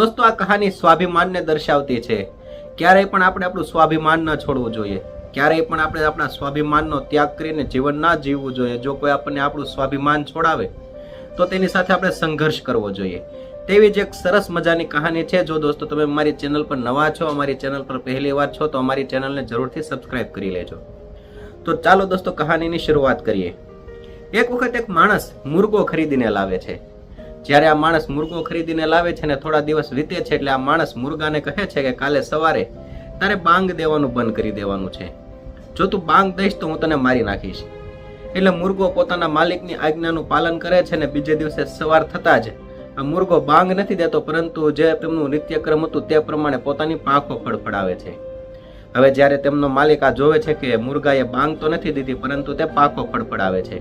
દોસ્તો, આ કહાની સ્વાભિમાનને દર્શાવતી છે. ક્યારેય પણ આપણે આપણું સ્વાભિમાન ન છોડવું જોઈએ. ક્યારેય પણ આપણે આપણા સ્વાભિમાનનો ત્યાગ કરીને જીવન ના જીવવું જોઈએ. જો કોઈ આપણને આપણું સ્વાભિમાન છોડાવે, તો તેની સાથે આપણે સંઘર્ષ કરવો જોઈએ. તેવી જ એક સરસ મજાની કહાની છે. જો દોસ્તો, તમે મારી ચેનલ પર નવા છો, અમારી ચેનલ પર પહેલી વાર છો, તો અમારી ચેનલને જરૂરથી સબસ્ક્રાઇબ કરી લેજો. તો ચાલો દોસ્તો, કહાનીની શરૂઆત કરીએ. એક વખત એક માણસ મુર્ગો ખરીદીને લાવે છે. જ્યારે આ માણસ મુર્ગો ખરીદીને લાવે છે ને થોડા દિવસ વીતે છે એટલે આ માણસ મુર્ગાને કહે છે કે કાલે સવારે તારે બાંગ દેવાનું બંધ કરી દેવાનું છે. જો તું બાંગ દઈશ તો હું તને મારી નાખીશ. એટલે મુર્ગો પોતાના માલિકની આજ્ઞાનું પાલન કરે છે ને બીજે દિવસે સવાર થતાં જ આ મુર્ગો બાંગ નથી દેતો, પરંતુ જે તેમનું નિત્યક્રમ હતું તે પ્રમાણે પોતાની પાંખો ફડફડાવે છે. હવે જ્યારે તેમનો માલિક આ જોવે છે કે મુર્ગાએ બાંગ તો નથી દીધી, પરંતુ તે પાંખો ફડફડાવે છે.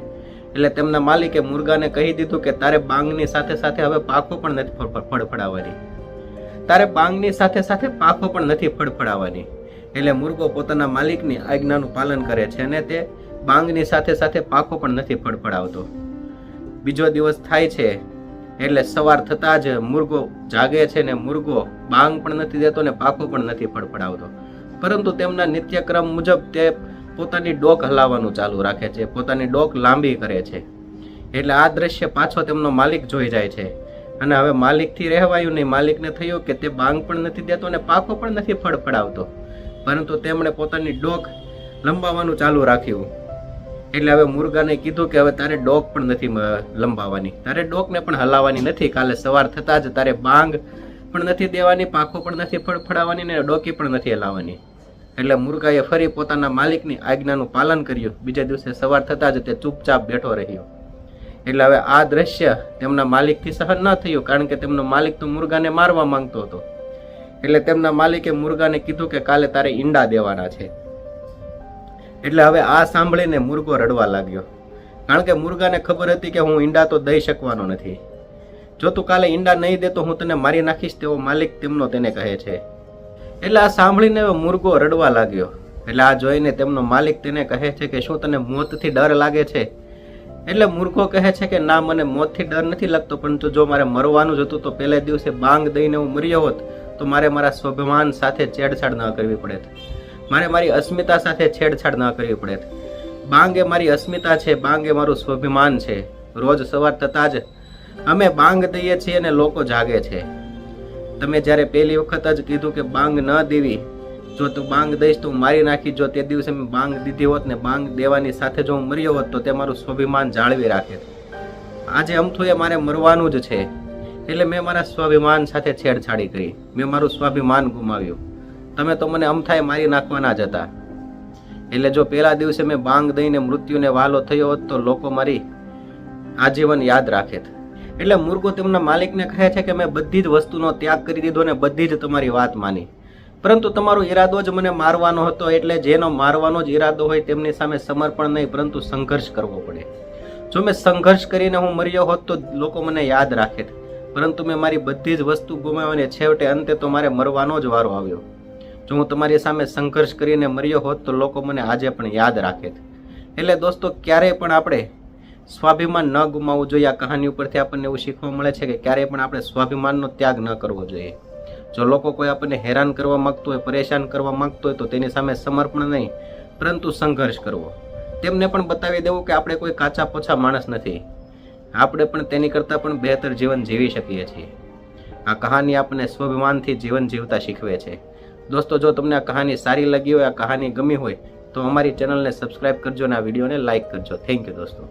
એટલે તેમના માલિકે મુર્ગાને કહી દીધું કે તારે બાંગની સાથે સાથે હવે પાંખો પણ નથી ફડ- ફડફડાવવાની. તારે બાંગની સાથે સાથે પાંખો પણ નથી ફડફડાવવાની. એટલે મુર્ગો પોતાના માલિકની આજ્ઞાનું પાલન કરે છે અને તે બાંગની સાથે સાથે પાંખો પણ નથી ફડફડાવતો. બીજો દિવસ થાય છે, એટલે સવાર થતાં જ મુર્ગો જાગે છે ને મુર્ગો બાંગ પણ નથી દેતો ને પાંખો પણ નથી ફડફડાવતો. પરંતુ તેમના નિત્યક્રમ મુજબ તે પોતાની ડોક હલાવવાનું ચાલુ રાખે છે, પોતાની ડોક લાંબી કરે છે. એટલે આ દ્રશ્ય પાછો તેમનો માલિક જોઈ જાય છે. અને હવે માલિકથી રહેવાયું નહીં, માલિકને થયું કે તે બાંગ પણ નથી દેતો અને પાકો પણ નથી ફડફડાવતો પરંતુ તેમણે પોતાની ડોક લંબાવવાનું ચાલુ રાખ્યું. એટલે હવે મુર્ગાને કીધું કે હવે તારે ડોક પણ નથી લંબાવવાની. તારે ડોકને પણ હલાવવાની નથી. કાલે સવાર થતાં જ તારે બાંગ પણ નથી દેવાની, પાખો પણ નથી ફડફડાવવાની ને ડોકી પણ નથી હલાવવાની. એટલે મુર્ગાએ ફરી પોતાના માલિકની આજ્ઞાનું પાલન કર્યું. બીજા દિવસે સવાર થતાં જ તે ચૂપચાપ બેઠો રહ્યો. એટલે હવે આ દ્રશ્ય તેમના માલિકથી સહન ન થયું કારણ કે તેમનો માલિક તો મુર્ગાને મારવા માંગતો હતો. એટલે તેમના માલિકે મુર્ગાને કીધું કે કાલે તારે ઈંડા દેવાના છે. એટલે હવે આ સાંભળીને મુર્ગો રડવા લાગ્યો. કારણ કે મુર્ગાને ખબર હતી કે હું ઈંડા તો દઈ શકવાનો નથી. જો તું કાલે ઈંડા નહીં દે તો હું તને મારી નાખીશ તેવો માલિક તેમનો તેને કહે છે. એટલે આ સાંભળીને હવે મુર્ગો રડવા લાગ્યો. એટલે આ જોઈને તેમનો માલિક તેને કહે છે કે, શું તને મોતથી ડર લાગે છે? એટલે મૂર્ખો કહે છે કે, ના, મને મોતથી ડર નથી લાગતો, પરંતુ જો મારે મરવાનું જ હતું, તો પહેલા દિવસે બાંગ દઈને હું મર્યો હોત, તો મારે મારા સ્વાભિમાન સાથે છેડછાડ ન કરવી પડે મારે મારી અસ્મિતા સાથે છેડછાડ ન કરવી પડે બાંગ એ મારી અસ્મિતા છે, બાંગ એ મારું સ્વાભિમાન છે. રોજ સવાર થતાં જ અમે બાંગ દઈએ છીએ અને લોકો જાગે છે. તમે જ્યારે પહેલી વખત જ કીધું કે બાંગ ન દેવી, જો તું બાંગ દઈશ તો હું મારી નાખી, જો તે દિવસે મેં બાંગ દીધી હોત ને બાંગ દેવાની સાથે જો હું મર્યો હોત તો તે મારું સ્વાભિમાન જાળવી રાખે. આજે અમથું એ મારે મરવાનું જ છે. એટલે મેં મારા સ્વાભિમાન સાથે છેડછાડી કરી. મેં મારું સ્વાભિમાન ગુમાવ્યું. તમે તો મને અમથાએ મારી નાખવાના જ હતા. એટલે જો પહેલા દિવસે મેં બાંગ દઈને મૃત્યુને વાલો થયો હોત તો લોકો મારી આજીવન યાદ રાખેત. એટલે મુર્ગો તેમના માલિકને કહે છે કે મેં બધી જ વસ્તુનો ત્યાગ કરી દીધો ને બધી જ તમારી વાત માની. પરંતુ તમારો ઈરાદો જ મને મારવાનો હતો એટલે જેનો મારવાનો જ ઈરાદો હોય તેમની સામે સમર્પણ નહીં, પરંતુ સંઘર્ષ કરવો પડે. જો મેં સંઘર્ષ કરીને હું મર્યો હોત તો લોકો મને યાદ રાખેત પરંતુ મેં મારી બધી જ વસ્તુ ગુમાવીને છેવટે અંતે તો મારે મરવાનો જ વારો આવ્યો. જો હું તમારી સામે સંઘર્ષ કરીને મર્યો હોત તો લોકો મને આજે પણ યાદ રાખે એટલે દોસ્તો, ક્યારેય પણ આપણે સ્વાભિમાન ન ગુમાવવું જોઈએ, આ કહાની ઉપરથી આપણને એવું શીખવા મળે છે કે ક્યારેય પણ આપણે સ્વાભિમાનનો ત્યાગ ન કરવો જોઈએ. જો લોકો કોઈ આપણને હેરાન કરવા માંગતું હોય, પરેશાન કરવા માંગતું હોય, તો તેની સામે સમર્પણ નહીં, પરંતુ સંઘર્ષ કરવો. તેમને પણ બતાવી દેવું કે આપણે કોઈ કાચા પોછા માણસ નથી. આપણે પણ તેની કરતાં પણ બહેતર જીવન જીવી શકીએ છીએ. આ કહાની આપણને સ્વાભિમાનથી જીવન જીવતા શીખવે છે. દોસ્તો, જો તમને આ કહાની સારી લાગી હોય, આ કહાની ગમી હોય, તો અમારી ચેનલને સબસ્ક્રાઇબ કરજો અને આ વિડીયોને લાઇક કરજો. થેન્ક યુ દોસ્તો.